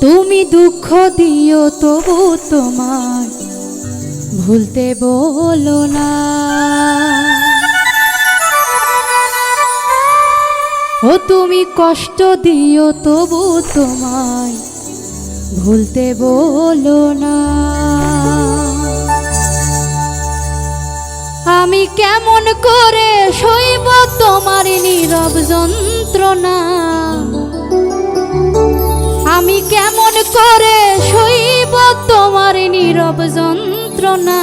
তুমি দুঃখ দিও তবু তোমায় ভুলতে বলো না। ও তুমি কষ্ট দিও তবু তোমায় ভুলতে বলো না। আমি কেমন করে সইব তোমার নীরব যন্ত্রণা? আমি কেমন করে শৈব তোমার নীরব যন্ত্রণা।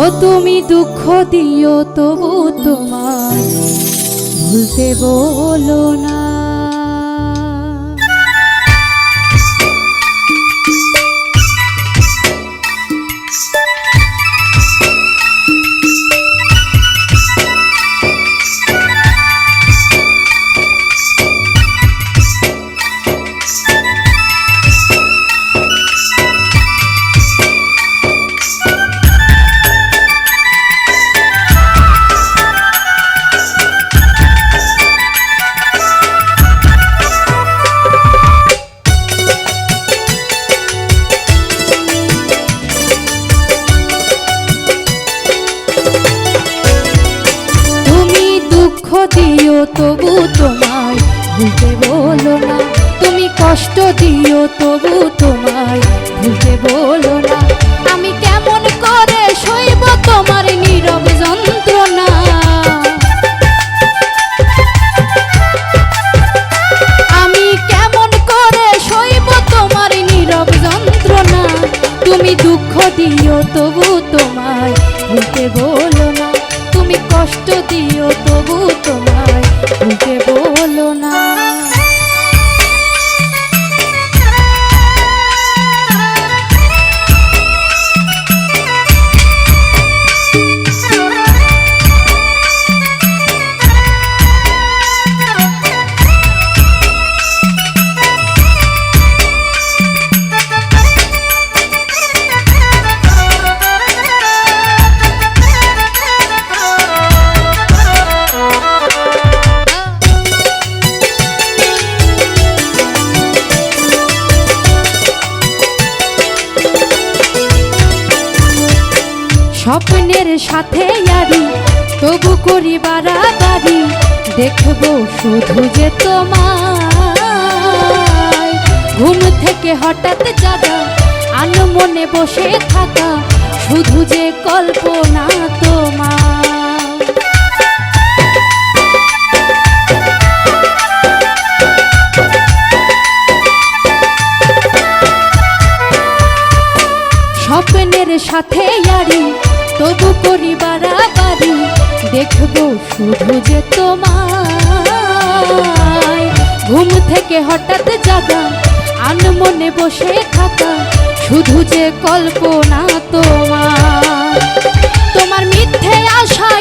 ও তুমি দুঃখ দিও তবু তোমার ভুলতে বলো না। তবু তোমায় ভুলতে বলো না। তুমি কষ্ট দিও তবু তোমায় ভুলতে বলো না। আমি কেমন করে সইব তোমার নীরব যন্ত্রণা? আমি কেমন করে সইব তোমার নীরব যন্ত্রণা? তুমি দুঃখ দিও তবু কষ্ট দিও তবু তোমায় বলো না। স্বপ্নের সাথে আরি, তবু করি বাড়াবাড়ি দেখব শুধু যে তোমার ঘুম থেকে হঠাৎ জাগা, আন মনে বসে থাকা, শুধু যে কল্পনা তোমার। স্বপ্নের সাথে করি বাড়াবাড়ি দেখব শুধু যে তোমায়। ঘুম থেকে হঠাৎ জাগা আন মনে বসে থাকা, শুধু যে কল্পনা তোমার। তোমার মিথ্যে আশায়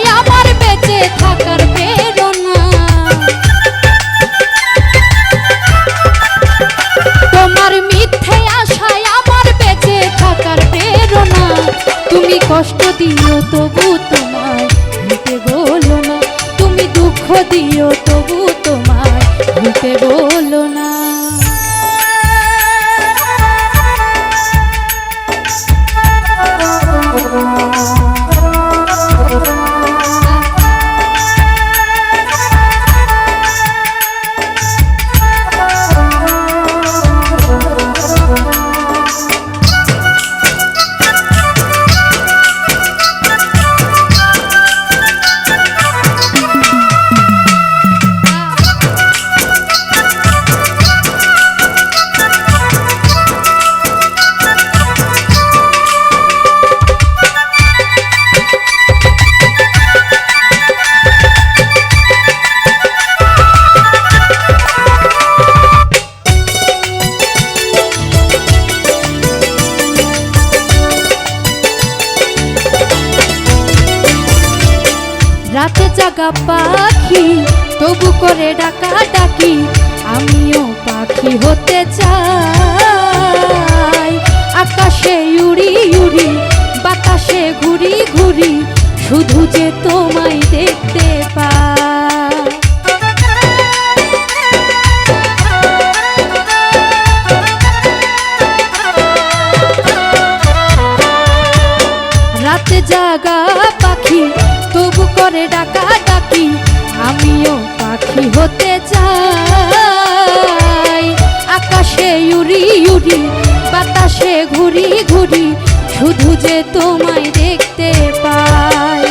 কষ্ট দিও তবু তোমায় ভুলতে বলো না তুমি দুঃখ দিও তবু তোমায় ভুলতে বলো ডাকা পাখি, তবু করে ডাকা ডাকি, আমিও পাখি হতে চাই। আকাশে উড়ি উড়ি, বাতাসে ঘুরি ঘুরি, শুধু যে তোমায় দেখতে পাই। রাতে জাগা পাখি, তবু করে ডাকা পাখি হতে চাই। আকাশে উড়ি উড়ি বাতাসে ঘুরি ঘুরি শুধু যে তোমায় দেখতে পাই।